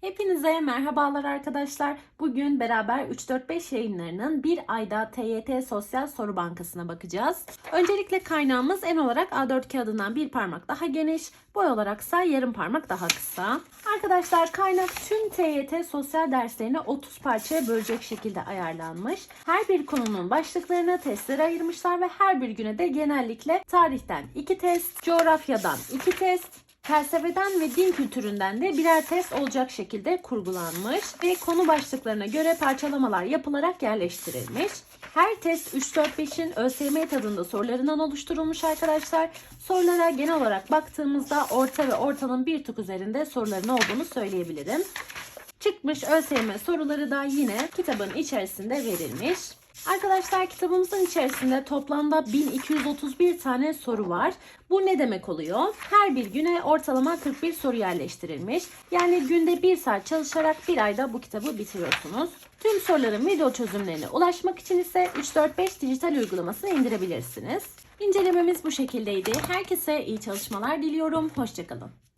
Hepinize merhabalar arkadaşlar. Bugün beraber 3-4-5 yayınlarının bir ayda TYT Sosyal Soru Bankası'na bakacağız. Öncelikle kaynağımız en olarak A4 kağıdından bir parmak daha geniş, boy olaraksa yarım parmak daha kısa. Arkadaşlar kaynak tüm TYT sosyal derslerini 30 parçaya bölecek şekilde ayarlanmış. Her bir konunun başlıklarını testlere ayırmışlar ve her bir güne de genellikle tarihten 2 test, coğrafyadan 2 test, Felsefeden ve din kültüründen de birer test olacak şekilde kurgulanmış ve konu başlıklarına göre parçalamalar yapılarak yerleştirilmiş. Her test 3-4-5'in ÖSYM tadında sorularından oluşturulmuş arkadaşlar. Sorulara genel olarak baktığımızda orta ve ortanın bir tık üzerinde soruların olduğunu söyleyebilirim. Çıkmış ÖSYM soruları da yine kitabın içerisinde verilmiş. Arkadaşlar kitabımızın içerisinde toplamda 1231 tane soru var. Bu ne demek oluyor? Her bir güne ortalama 41 soru yerleştirilmiş. Yani günde 1 saat çalışarak bir ayda bu kitabı bitiriyorsunuz. Tüm soruların video çözümlerine ulaşmak için ise 345 dijital uygulamasını indirebilirsiniz. İncelememiz bu şekildeydi. Herkese iyi çalışmalar diliyorum. Hoşçakalın.